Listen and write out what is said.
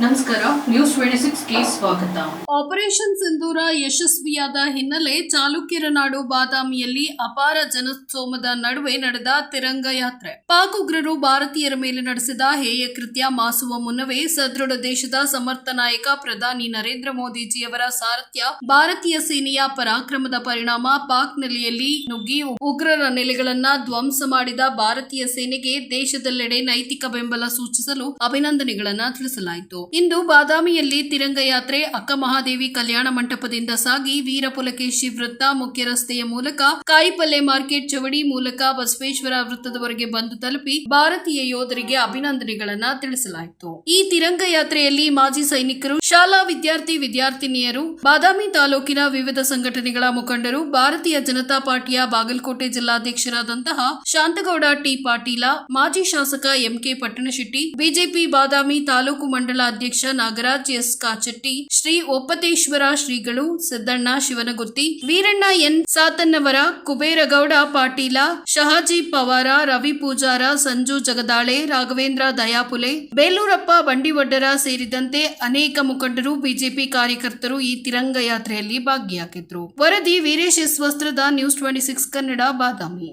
ನಮಸ್ಕಾರ news twenty ಸಿಕ್ಸ್ಗೆ ಸ್ವಾಗತ. Operation Sindoor ಯಶಸ್ವಿಯಾದ ಹಿನ್ನೆಲೆ ಚಾಲುಕ್ಯರ ನಾಡು ಬಾದಾಮಿಯಲ್ಲಿ ಅಪಾರ ಜನಸ್ತೋಮದ ನಡುವೆ ನಡೆದ ತಿರಂಗ ಯಾತ್ರೆ. ಪಾಕ್ ಉಗ್ರರು ಭಾರತೀಯರ ಮೇಲೆ ನಡೆಸಿದ ಹೇಯ ಕೃತ್ಯ ಮಾಸುವ ಮುನ್ನವೇ ಸದೃಢ ದೇಶದ ಸಮರ್ಥ ನಾಯಕ ಪ್ರಧಾನಿ ನರೇಂದ್ರ ಮೋದಿಜಿಯವರ ಸಾರಥ್ಯ ಭಾರತೀಯ ಸೇನೆಯ ಪರಾಕ್ರಮದ ಪರಿಣಾಮ ಪಾಕ್ ನೆಲೆಯಲ್ಲಿ ನುಗ್ಗಿ ಉಗ್ರರ ನೆಲೆಗಳನ್ನ ಧ್ವಂಸ ಮಾಡಿದ ಭಾರತೀಯ ಸೇನೆಗೆ ದೇಶದೆಲ್ಲೆಡೆ ನೈತಿಕ ಬೆಂಬಲ ಸೂಚಿಸಲು ಅಭಿನಂದನೆಗಳನ್ನ ತಿಳಿಸಲಾಯಿತು. ಇಂದು ಬಾದಾಮಿಯಲ್ಲಿ ತಿರಂಗ ಯಾತ್ರೆ ಅಕ್ಕ ಮಹಾದೇವಿ ಕಲ್ಯಾಣ ಮಂಟಪದಿಂದ ಸಾಗಿ ವೀರಪುಲಕೇಶಿ ವೃತ್ತ ಮುಖ್ಯ ರಸ್ತೆಯ ಮೂಲಕ ಕಾಯಿಪಲ್ಲೆ ಮಾರ್ಕೆಟ್ ಚವಡಿ ಮೂಲಕ ಬಸವೇಶ್ವರ ವೃತ್ತದವರೆಗೆ ಬಂದು ತಲುಪಿ ಭಾರತೀಯ ಯೋಧರಿಗೆ ಅಭಿನಂದನೆಗಳನ್ನ ತಿಳಿಸಲಾಯಿತು. ಈ ತಿರಂಗ ಯಾತ್ರೆಯಲ್ಲಿ ಮಾಜಿ ಸೈನಿಕರು, ಶಾಲಾ ವಿದ್ಯಾರ್ಥಿ ವಿದ್ಯಾರ್ಥಿನಿಯರು, ಬಾದಾಮಿ ತಾಲೂಕಿನ ವಿವಿಧ ಸಂಘಟನೆಗಳ ಮುಖಂಡರು, ಭಾರತೀಯ ಜನತಾ ಪಾರ್ಟಿಯ ಬಾಗಲಕೋಟೆ ಜಿಲ್ಲಾಧ್ಯಕ್ಷರಾದಂತಹ ಶಾಂತಗೌಡ ಟಿ ಪಾಟೀಲ, ಮಾಜಿ ಶಾಸಕ ಎಂಕೆ ಪಟ್ಟಣಶೆಟ್ಟಿ, ಬಿಜೆಪಿ ಬಾದಾಮಿ ತಾಲೂಕು ಮಂಡಲ ಅಧ್ಯಕ್ಷ ನಾಗರಾಜ್ ಎಸ್ ಕಾಚಟ್ಟಿ, ಶ್ರೀ ಒಪ್ಪತೇಶ್ವರ ಶ್ರೀಗಳು ಸಿದ್ದಣ್ಣ ಶಿವನಗುತ್ತಿ, ವೀರಣ್ಣ ಎನ್ ಸಾತನ್ನವರ, ಕುಬೇರಗೌಡ ಪಾಟೀಲ, ಶಹಾಜಿ ಪವಾರ, ರವಿ ಪೂಜಾರ, ಸಂಜು ಜಗದಾಳೆ, ರಾಘವೇಂದ್ರ ದಯಾಪುಲೆ, ಬೇಲೂರಪ್ಪ ಬಂಡಿವಡ್ಡರ ಸೇರಿದಂತೆ ಅನೇಕ ಮುಖಂಡರು ಬಿಜೆಪಿ ಕಾರ್ಯಕರ್ತರು ಈ ತಿರಂಗ ಯಾತ್ರೆಯಲ್ಲಿ ಭಾಗಿಯಾಗಿದ್ರು. ವರದಿ Veeresh S Vastrad, news twenty six Kannada Badami.